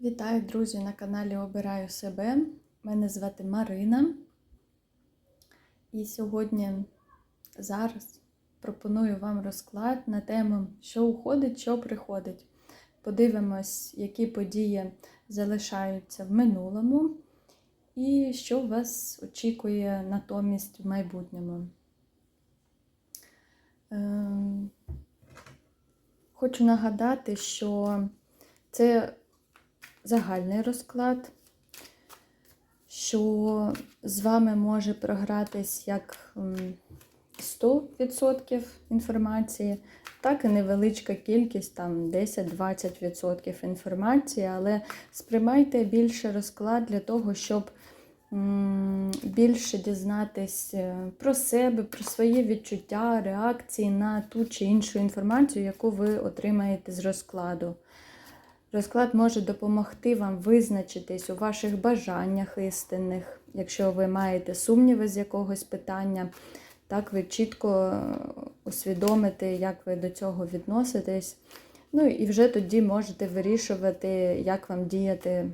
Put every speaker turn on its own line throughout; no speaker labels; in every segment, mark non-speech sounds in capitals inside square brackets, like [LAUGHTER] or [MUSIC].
Вітаю, друзі, на каналі Обираю себе. Мене звати Марина. І сьогодні зараз пропоную вам розклад на тему, що уходить, що приходить. Подивимось, які події залишаються в минулому, і що вас очікує натомість в майбутньому. Ем, Хочу нагадати, що це загальний розклад, що з вами може програтись як 100% інформації, так і невеличка кількість, там 10-20% інформації, але сприймайте більше розклад для того, щоб більше дізнатись е, про себе, про свої відчуття, реакції на ту чи іншу інформацію, яку ви отримаєте з розкладу. Розклад може допомогти вам визначитись у ваших бажаннях істинних, якщо ви маєте сумніви з якогось питання, так ви чітко усвідомите, як ви до цього відноситесь. Ну і вже тоді можете вирішувати, як вам діяти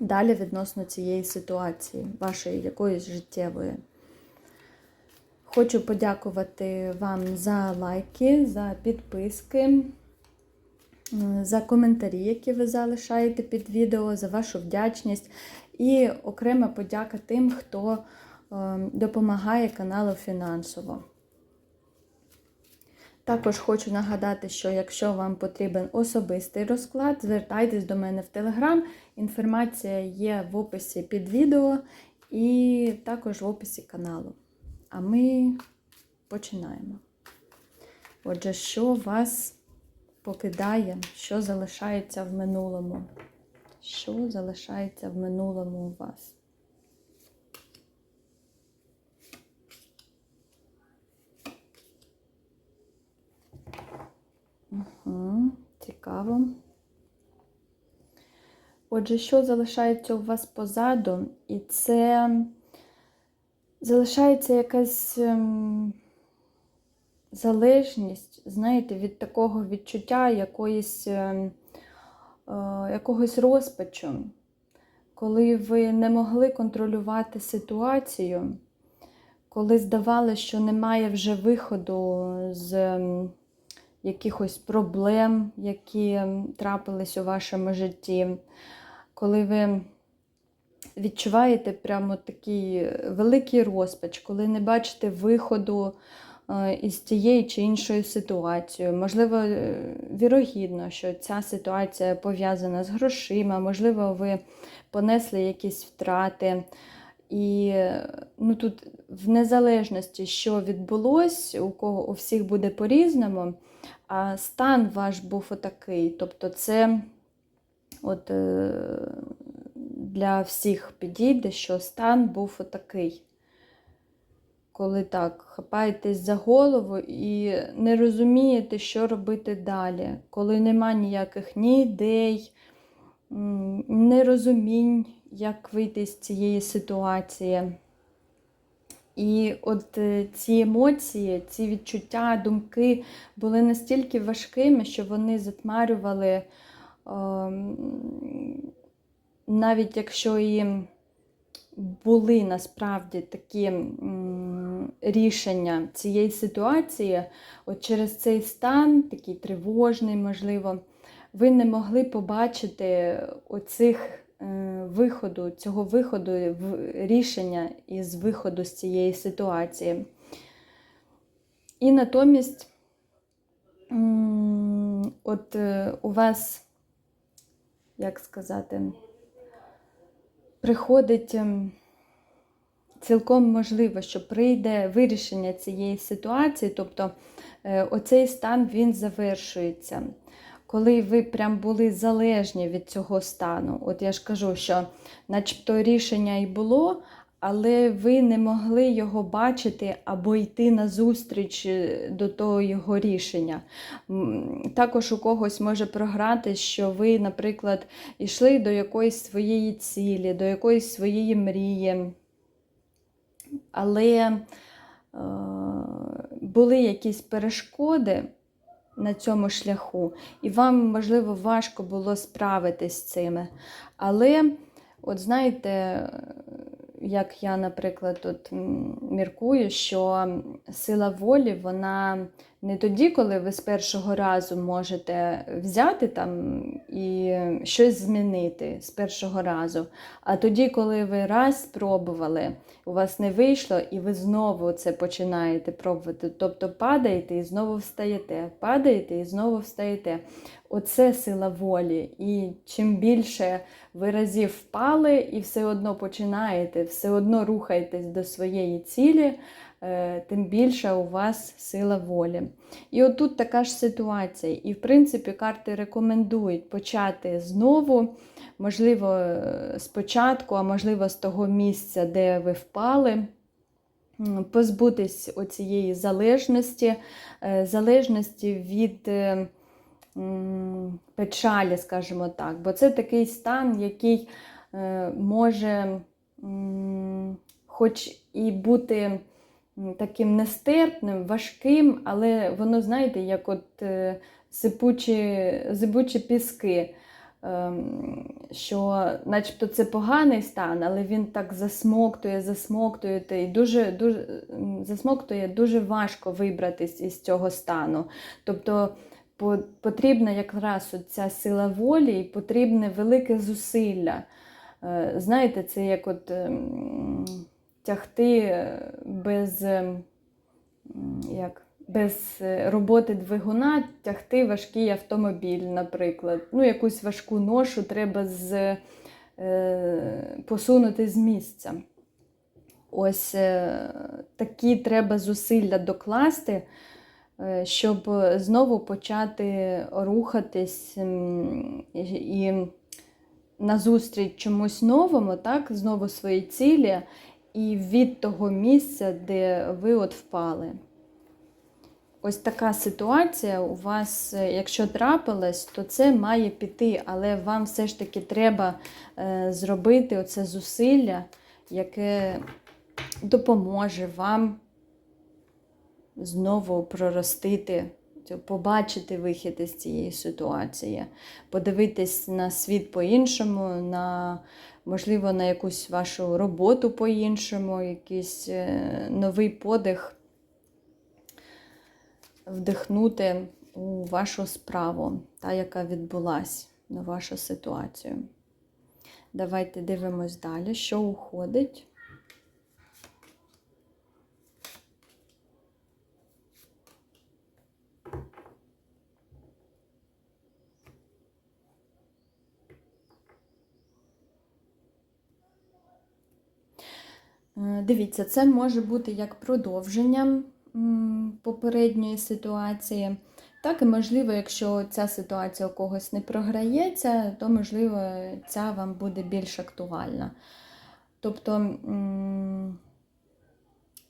далі відносно цієї ситуації, вашої якоїсь життєвої. Хочу подякувати вам за лайки, за підписки за коментарі, які ви залишаєте під відео, за вашу вдячність. І окрема подяка тим, хто допомагає каналу фінансово. Також хочу нагадати, що якщо вам потрібен особистий розклад, звертайтесь до мене в Телеграм. Інформація є в описі під відео і також в описі каналу. А ми починаємо. Отже, що вас покидає, що залишається в минулому. Що залишається в минулому у вас? Угу, Цікаво. Отже, що залишається у вас позаду? І це залишається якась. Ем залежність, знаєте, від такого відчуття якоїсь, е, е, якогось розпачу, коли ви не могли контролювати ситуацію, коли здавалося, що немає вже виходу з якихось проблем, які трапились у вашому житті, коли ви відчуваєте прямо такий великий розпач, коли не бачите виходу Е, із тією чи іншою ситуацією. Можливо, е, вірогідно, що ця ситуація пов'язана з грошима, можливо, ви понесли якісь втрати. І ну, тут, в незалежності, що відбулось, у кого у всіх буде по-різному, а стан ваш був отакий. Тобто, це от, е, для всіх підійде, що стан був отакий коли так хапаєтесь за голову і не розумієте, що робити далі, коли нема ніяких ні ідей, нерозумінь, як вийти з цієї ситуації. І от е, ці емоції, ці відчуття, думки були настільки важкими, що вони затмарювали, ем, навіть якщо їм були насправді такі рішення цієї ситуації, от через цей стан, такий тривожний, можливо, ви не могли побачити оцих е, виходу, цього виходу в рішення із виходу з цієї ситуації. І натомість, от е, у вас, як сказати, приходить ем, цілком можливо, що прийде вирішення цієї ситуації, тобто е, оцей стан він завершується. Коли ви прям були залежні від цього стану, от я ж кажу, що начебто рішення і було, але ви не могли його бачити або йти на зустріч е, до того його рішення. Також у когось може програти, що ви, наприклад, йшли до якоїсь своєї цілі, до якоїсь своєї мрії. Але е, були якісь перешкоди, на цьому шляху, і вам, можливо, важко було справитись з цими. Але, от знаєте, як я, наприклад, тут міркую, що сила волі, вона не тоді, коли ви з першого разу можете взяти там і щось змінити з першого разу, а тоді, коли ви раз спробували, у вас не вийшло, і ви знову це починаєте пробувати. Тобто падаєте і знову встаєте, падаєте і знову встаєте. Оце сила волі. І чим більше ви разів впали і все одно починаєте, все одно рухаєтесь до своєї цілі, тим більша у вас сила волі. І отут така ж ситуація. І, в принципі, карти рекомендують почати знову, можливо, е, спочатку, а можливо, з того місця, де ви впали. Позбутись оцієї залежності, е, залежності від е, печалі, скажімо так. Бо це такий стан, який е, може хоч і бути таким нестерпним, важким, але воно, знаєте, як от е, сипучі, зибучі піски. Ем, Що начебто це поганий стан, але він так засмоктує, засмоктує, і дуже, дуже, засмоктує, дуже важко вибратись із цього стану. Тобто потрібна якраз ця сила волі і потрібне велике зусилля. Е, Знаєте, це як от ем, тягти е, без, ем, як, без е, роботи двигуна, тягти важкий автомобіль, наприклад. Ну, якусь важку ношу треба з, е, посунути з місця. Ось е, такі треба зусилля докласти, е, щоб знову почати рухатись і назустріч чомусь новому, так, знову свої цілі, і від того місця, де ви от впали. Ось така ситуація у вас, е, якщо трапилась, то це має піти, але вам все ж таки треба е, зробити оце зусилля, яке допоможе вам знову проростити, побачити вихід із цієї ситуації, подивитись на світ по-іншому, на, можливо, на якусь вашу роботу по-іншому, якийсь е, новий подих вдихнути у вашу справу, та, яка відбулась на вашу ситуацію. Давайте дивимось далі, що уходить. Дивіться, це може бути як продовженням попередньої ситуації, так і можливо, якщо ця ситуація у когось не програється, то можливо ця вам буде більш актуальна. Тобто,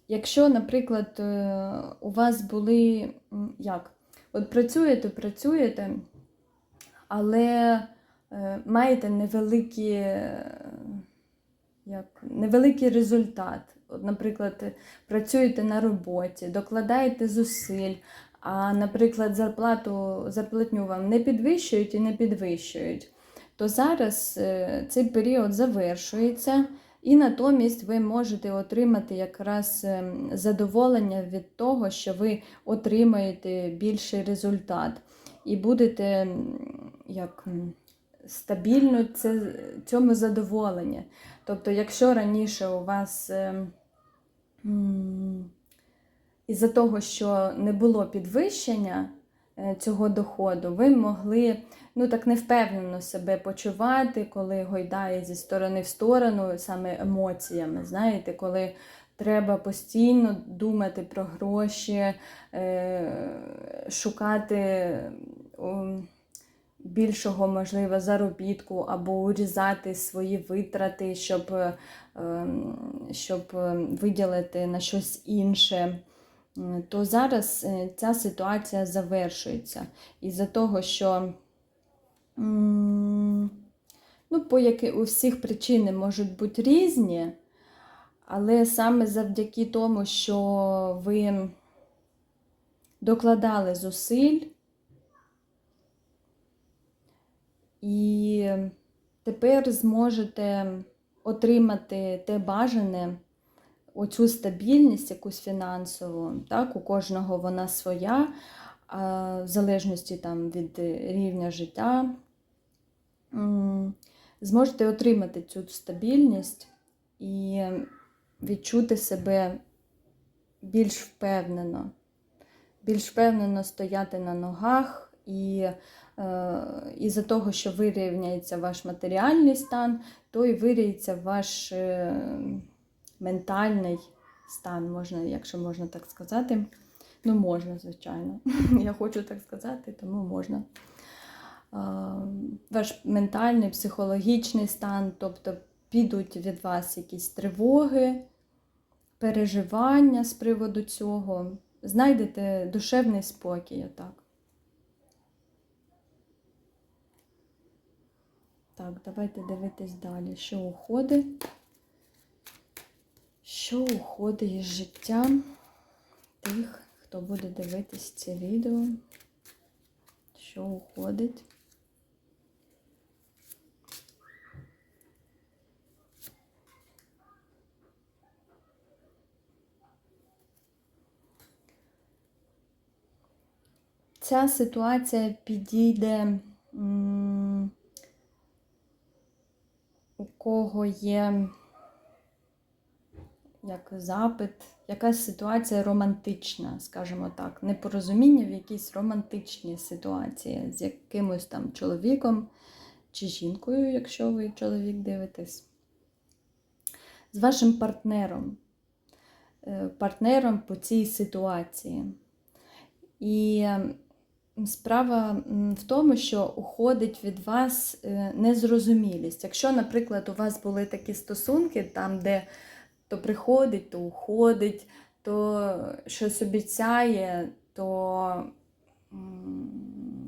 якщо, наприклад, е, у вас були як? От працюєте, працюєте, але е, маєте невеликі, е, як, невеликий результат. От, наприклад, працюєте на роботі, докладаєте зусиль, а, наприклад, зарплату, зарплатню вам не підвищують і не підвищують, то зараз е, цей період завершується, і натомість ви можете отримати якраз ем, задоволення від того, що ви отримаєте більший результат і будете як стабільно це, цьому задоволені. Тобто, якщо раніше у вас ем, із-за того, що не було підвищення е, цього доходу, ви могли ну, так невпевнено себе почувати, коли гойдає зі сторони в сторону саме емоціями. Знаєте, коли треба постійно думати про гроші, е, шукати. Більшого, можливо, заробітку або урізати свої витрати, щоб, е, ем, щоб е, виділити на щось інше, то зараз е, ця ситуація завершується. Із-за того, що ну, по які, у всіх причини можуть бути різні, але саме завдяки тому, що ви докладали зусиль, І тепер зможете отримати те бажане, оцю стабільність, якусь фінансову. Так? У кожного вона своя, в залежності там, від рівня життя. Зможете отримати цю стабільність і відчути себе більш впевнено, більш впевнено стояти на ногах, і із-за того, що вирівняється ваш матеріальний стан, то і вирівняється ваш е, ментальний стан, можна, якщо можна так сказати. Ну, можна, звичайно. [LAUGHS] Я хочу так сказати, тому можна. Ваш ментальний, психологічний стан, тобто підуть від вас якісь тривоги, переживання з приводу цього. Знайдете душевний спокій, отак. Так, давайте дивитись далі, що уходить. Що уходить із життя тих, хто буде дивитись це відео, що уходить. Ця ситуація підійде, у кого є як запит, якась ситуація романтична, скажімо так, непорозуміння в якійсь романтичній ситуації з якимось там чоловіком чи жінкою, якщо ви чоловік дивитесь, з вашим партнером, е, партнером по цій ситуації. І справа в тому, що уходить від вас е, незрозумілість. Якщо, наприклад, у вас були такі стосунки, там, де то приходить, то уходить, то щось обіцяє, то,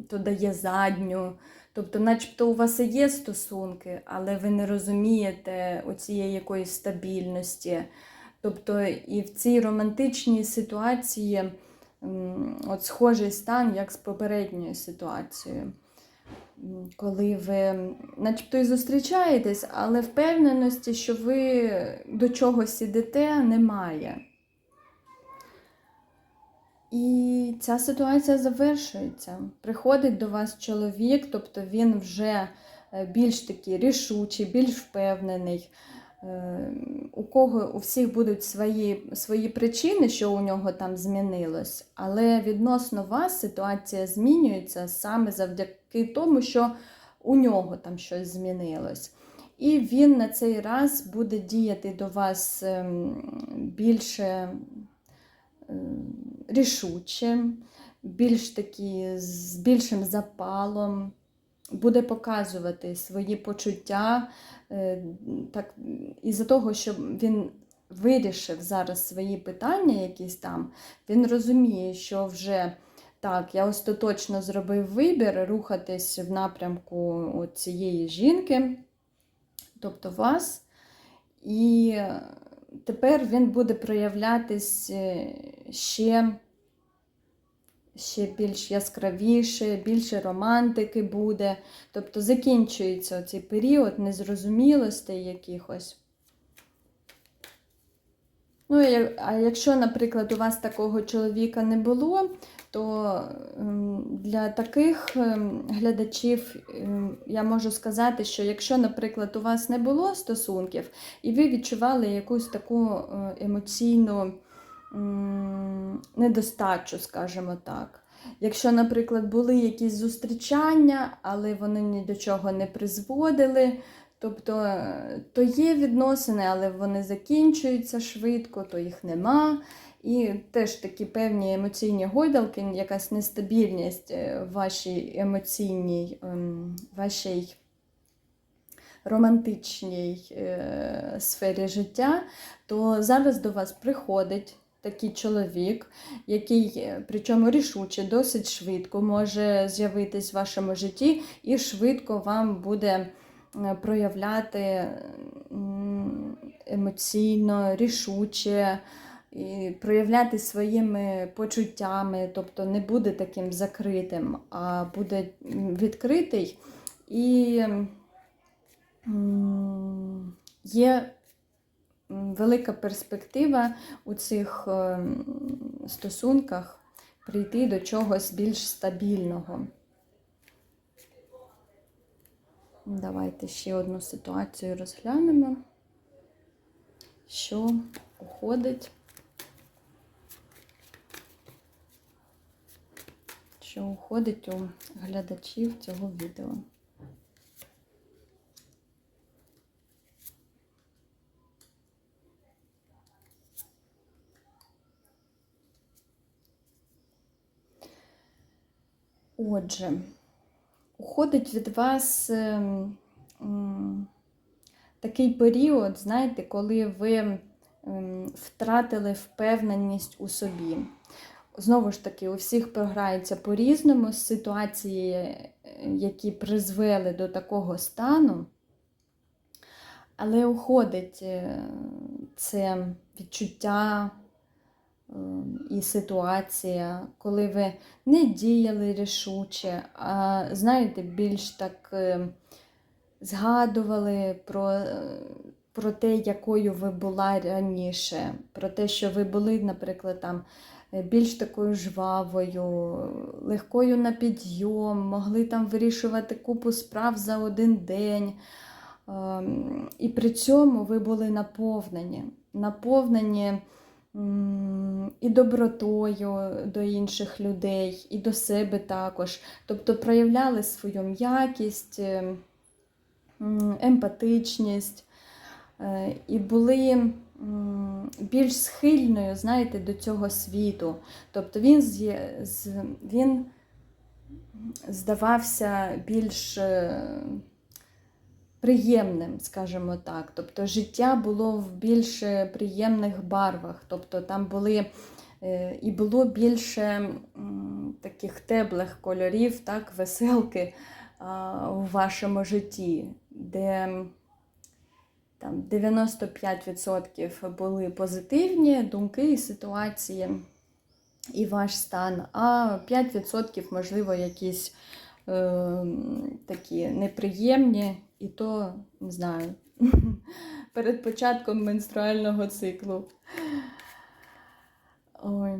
то дає задню. Тобто, начебто у вас і є стосунки, але ви не розумієте оцієї якоїсь стабільності. Тобто, і в цій романтичній ситуації от схожий стан, як з попередньою ситуацією. Коли ви начебто і зустрічаєтесь, але впевненості, що ви до чогось ідете, немає. І ця ситуація завершується. Приходить до вас чоловік, тобто він вже е, більш такий рішучий, більш впевнений. У кого у всіх будуть свої, свої причини, що у нього там змінилось, але відносно вас ситуація змінюється саме завдяки тому, що у нього там щось змінилось. І він на цей раз буде діяти до вас ем, більше ем, рішуче, більш такі з більшим запалом, буде показувати свої почуття. е, Так, із-за того, що він вирішив зараз свої питання, якісь там, він розуміє, що вже так, я остаточно зробив вибір рухатись в напрямку цієї жінки, тобто вас. І тепер він буде проявлятись е, ще, ще більш яскравіше, більше романтики буде. Тобто закінчується цей період незрозумілостей якихось. Ну, а якщо, наприклад, у вас такого чоловіка не було, то ем, для таких ем, глядачів ем, я можу сказати, що якщо, наприклад, у вас не було стосунків, і ви відчували якусь таку е, емоційну недостачу, скажімо так. Якщо, наприклад, були якісь зустрічання, але вони ні до чого не призводили, тобто е, то є відносини, але вони закінчуються швидко, то їх нема. І теж такі певні емоційні гойдалки, якась нестабільність е, в вашій емоційній, ем, вашій романтичній е, сфері життя, то зараз до вас приходить такий чоловік, який, е, причому рішуче, досить швидко може з'явитись в вашому житті і швидко вам буде е, проявляти емоційно, рішуче і проявляти своїми почуттями, тобто не буде таким закритим, а буде відкритий І є велика перспектива у цих ем, стосунках прийти до чогось більш стабільного. Давайте ще одну ситуацію розглянемо, що уходить, що уходить у глядачів цього відео. Отже, уходить від вас ем, такий період, знаєте, коли ви ем, втратили впевненість у собі. Знову ж таки, у всіх програється по-різному з ситуації, е, які призвели до такого стану. Але уходить е, це відчуття і ситуація, коли ви не діяли рішуче, а знаєте, більш так е, згадували про, е, про те, якою ви була раніше, про те, що ви були, наприклад, там. е, Більш такою жвавою, легкою на підйом, могли там вирішувати купу справ за один день. Ем, І при цьому ви були наповнені, наповнені і добротою до інших людей, і до себе також. Тобто проявляли свою м'якість, е, емпатичність е, і були більш схильною, знаєте, до цього світу. Тобто він, він здавався більш. Приємним, скажімо так. Тобто життя було в більш приємних барвах. Тобто там були е, і було більше таких теплих кольорів, так, веселки у вашому житті, де там 95% були позитивні думки і ситуації. І ваш стан, а 5% можливо якісь такі неприємні, і то не знаю, [LAUGHS] перед початком менструального циклу. Ой,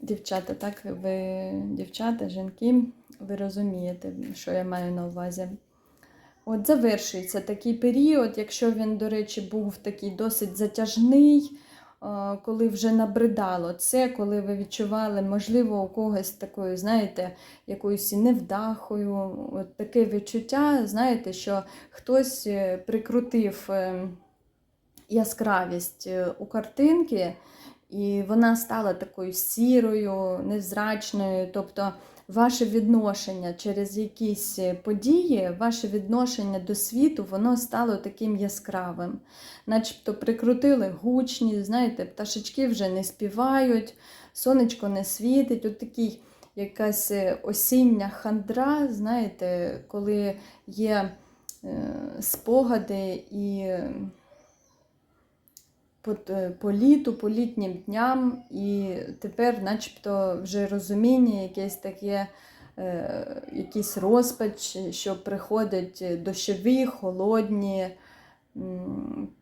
дівчата, так, ви, дівчата, жінки, ви розумієте, що я маю на увазі. От завершується такий період, якщо він, до речі, був такий досить затяжний, коли вже набридало. Це коли ви відчували, можливо, у когось такою, знаєте, якоюсь невдахою, от таке відчуття, знаєте, що хтось е, прикрутив е, яскравість е, у картинки, і вона стала такою сірою, невзрачною. Тобто ваше відношення через якісь е, події, ваше відношення до світу, воно стало таким яскравим. Начебто прикрутили гучні, знаєте, пташечки вже не співають, сонечко не світить. От такий якась е, осіння хандра, знаєте, коли є е, спогади і по, е, по літу, по літнім дням, і тепер, начебто, вже розуміння, якесь таке, е, якийсь розпач, що приходять дощові, холодні,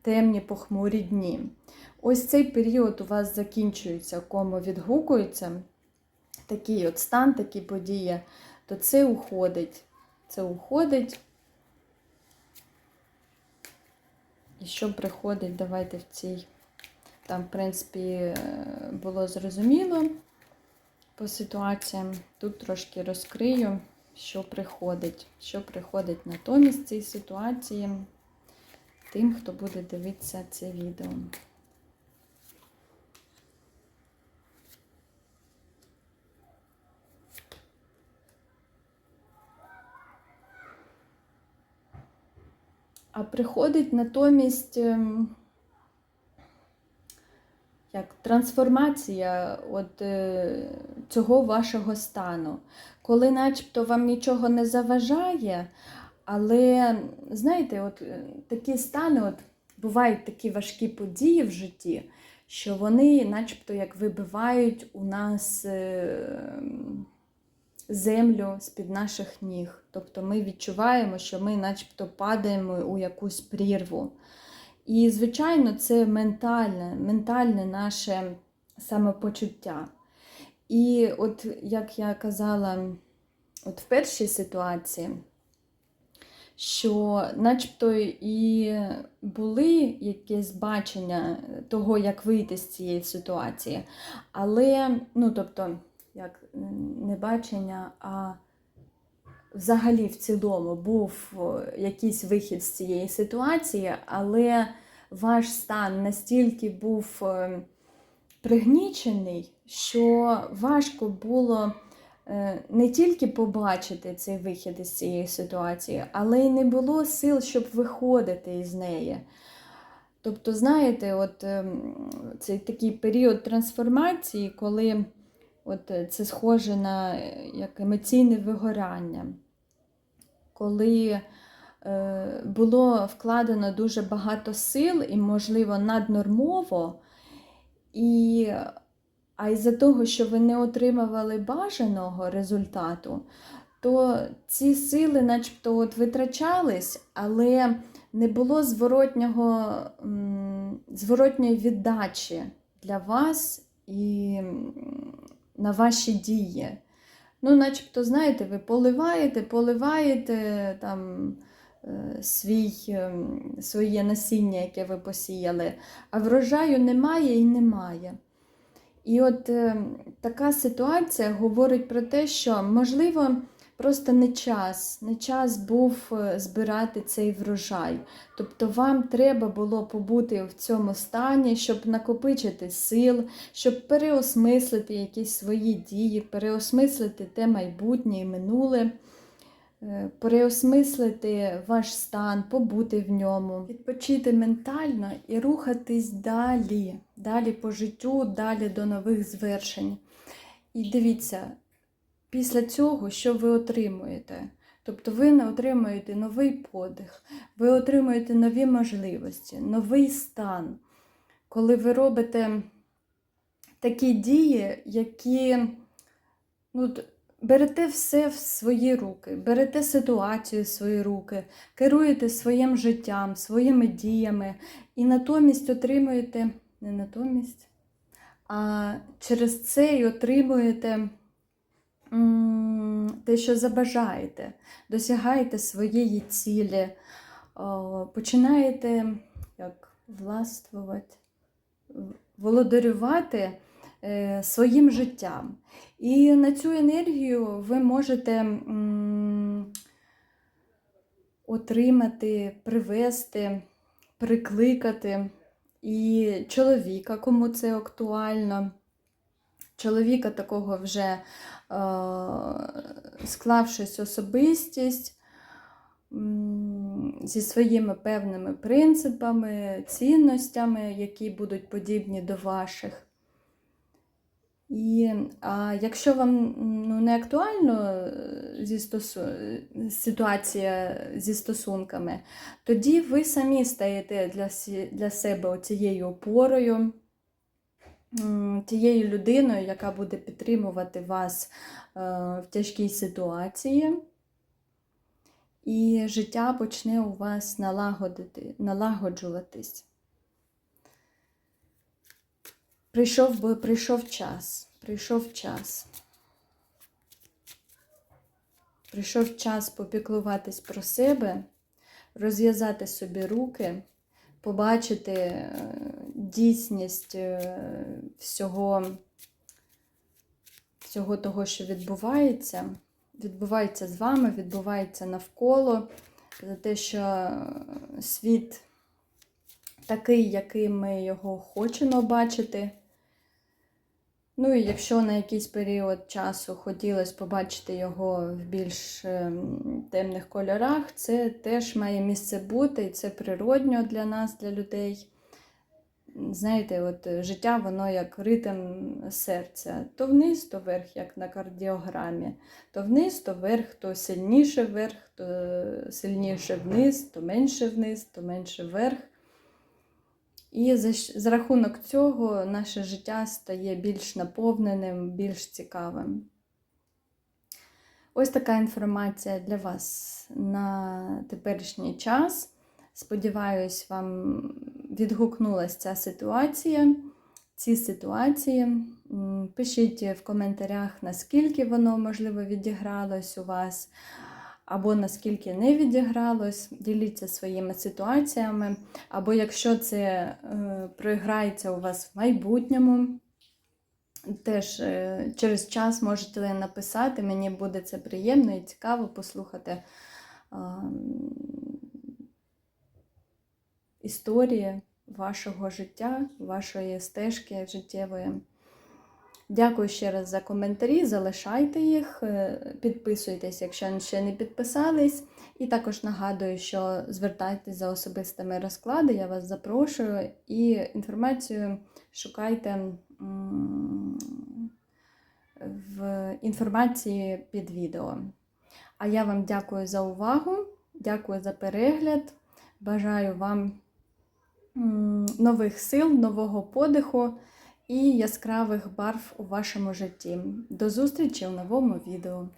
темні, похмурі дні. Ось цей період у вас закінчується, кому відгукується такий от стан, такі події, то це уходить. Це уходить. І що приходить, давайте в цій. Там, в принципі, е, було зрозуміло по ситуаціям. Тут трошки розкрию, що приходить. Що приходить натомість цій ситуації тим, хто буде дивитися це відео. А приходить натомість ем, як трансформація от, е, цього вашого стану, коли начебто вам нічого не заважає, але знаєте, от е, такі стани, от, бувають такі важкі події в житті, що вони начебто як вибивають у нас е, землю з-під наших ніг. Тобто ми відчуваємо, що ми начебто падаємо у якусь прірву. І, звичайно, це ментальне, ментальне наше самопочуття. І от як я казала, от в першій ситуації, що начебто і були якесь бачення того, як вийти з цієї ситуації, але, ну, тобто, як не а взагалі в цілому був якийсь вихід з цієї ситуації, але ваш стан настільки був е, пригнічений, що важко було е, не тільки побачити цей вихід із цієї ситуації, але й не було сил, щоб виходити із неї. Тобто, знаєте, от ем, цей такий період трансформації, коли от е, це схоже на як емоційне вигорання, коли е, було вкладено дуже багато сил і, можливо, наднормово, і а із-за того, що ви не отримували бажаного результату, то ці сили начебто от витрачались, але не було зворотнього, зворотньої віддачі для вас і на ваші дії. Ну, начебто, знаєте, ви поливаєте, поливаєте там е, свій, ем, своє насіння, яке ви посіяли, а врожаю немає і немає. І от е, така ситуація говорить про те, що, можливо, просто не час, не час був е, збирати цей врожай. Тобто вам треба було побути в цьому стані, щоб накопичити сил, щоб переосмислити якісь свої дії, переосмислити те майбутнє і минуле. Е, переосмислити ваш стан, побути в ньому, відпочити ментально і рухатись далі, далі по життю, далі до нових звершень. І дивіться, після цього, що ви отримуєте? Тобто ви не отримуєте новий подих, ви отримуєте нові можливості, новий стан, коли ви робите такі дії, які ну, берете все в свої руки, берете ситуацію в свої руки, керуєте своїм життям, своїми діями і натомість отримуєте, не натомість, а через це і отримуєте те, що забажаєте, досягаєте своєї цілі, починаєте як властвувати, володарювати е, своїм життям. І на цю енергію ви можете отримати, привести, прикликати і чоловіка, кому це актуально. Чоловіка такого вже склавшись особистість зі своїми певними принципами, цінностями, які будуть подібні до ваших. І а якщо вам ну, не актуально е, зі стосу... ситуація зі стосунками, тоді ви самі стаєте для для себе цією опорою, тією людиною, яка буде підтримувати вас е, в тяжкій ситуації, і життя почне у вас налагодити, налагоджуватись. Прийшов би, прийшов час, прийшов час. Прийшов час попіклуватись про себе, розв'язати собі руки, побачити е, дійсність е, всього, всього того, що відбувається. Відбувається з вами, відбувається навколо, за те, що світ такий, який ми його хочемо бачити. Ну і якщо на якийсь період часу хотілося побачити його в більш ем, темних кольорах, це теж має місце бути, і це природньо для нас, для людей. Знаєте, от життя, воно як ритм серця. То вниз, то вверх, як на кардіограмі. То вниз, то вверх, то сильніше вверх, то сильніше вниз, то менше вниз, то менше вверх. І за, за рахунок цього наше життя стає більш наповненим, більш цікавим. Ось така інформація для вас на теперішній час. Сподіваюсь, вам відгукнулася ця ситуація, ці ситуації. Пишіть в коментарях, наскільки воно можливо відігралось у вас, або наскільки не відігралось. Діліться своїми ситуаціями, або якщо це е, проіграється у вас в майбутньому. Теж е, через час можете написати, мені буде це приємно і цікаво послухати історії вашого життя, вашої стежки життєвої. Дякую ще раз за коментарі, залишайте їх, е, підписуйтесь, якщо ще не підписались. І також нагадую, що звертайтесь за особистими розклади, я вас запрошую і інформацію шукайте в інформації під відео. А я вам дякую за увагу, дякую за перегляд. Бажаю вам нових сил, нового подиху і яскравих барв у вашому житті. До зустрічі в новому відео!